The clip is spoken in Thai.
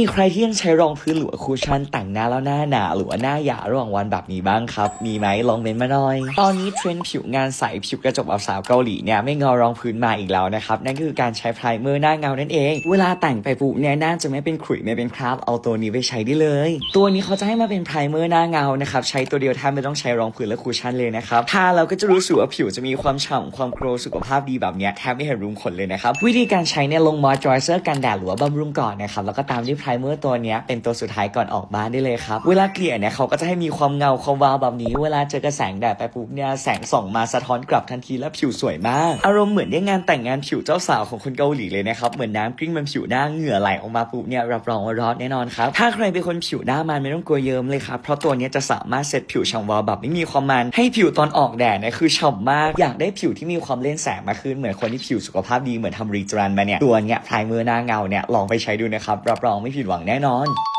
มีใครที่ยังใช้รองพื้นหรือว่าคูชั่นแต่งหน้าแล้วหน้าหนาหรือว่าหน้าหยาระหว่างวันแบบนี้บ้างครับ มีไหมลองเมนมาหน่อย ตอนนี้เทรนด์ผิวงานใสผิวกระจกแบบสาวเกาหลีเนี่ยไม่เงารองพื้นมาอีกแล้วนะครับ นั่นก็คือการใช้ไพรเมอร์หน้าเงานั่นเอง เวลาแต่งไปปุ๊บเนี่ยหน้าจะไม่เป็นขรุยไม่เป็นคราบเอาตัวนี้ไปใช้ได้เลย ตัวนี้เขาจะให้มาเป็นไพรเมอร์หน้าเงานะครับใช้ตัวเดียวแทบไม่ต้องใช้รองพื้นและคูชั่นเลยนะครับทาแล้วก็จะรู้สึกว่าผิวจะมีความฉ่ำความโกรสุขภาพดีแบบเนี้ยแทบไม่เห็นรุมขนเลยนะครับวิธีการใช้เนี่ยลงมอยเจอร์เซอร์กันแดดหรือว่าบำรุงก่อนนะครับแล้วก็ตามด้วยพรเมอร์ตัวนี้เป็นตัวสุดท้ายก่อนออกบ้านได้เลยครับ เวลาเกลี่ยเนี่ยเขาก็จะให้มีความเงาความวาวแบบนี้ เวลาเจอกระแสงแดดไปปุ๊บเนี่ยแสงส่องมาสะท้อนกลับทันทีและผิวสวยมาก อารมณ์เหมือนได้งานแต่งงานผิวเจ้าสาวของคนเกาหลีเลยนะครับ เหมือนน้ำกลิ้งบนผิวหน้าเหงื่อไหลออกมาปุ๊บเนี่ยรับรองว่ารอดแน่นอนครับ ถ้าใครเป็นคนผิวหน้ามันไม่ต้องกลัวเยิ้มเลยครับ เพราะตัวนี้จะสามารถเซตผิวฉ่ำวาวแบบไม่มีความมันให้ผิวตอนออกแดดเนี่ยคือฉ่ำมาก อยากได้ผิวที่มีความเล่นแสงมากขึ้นเหมือนคนที่ผิวสุขภาพดีเหมือนทำรีจรันมาเนี่ยตัวเนี้ยพรเมอร์หน้าเงาเนี่ยลองไปใช้ดูนะครับรับรองไม่ผิดหวังแน่นอน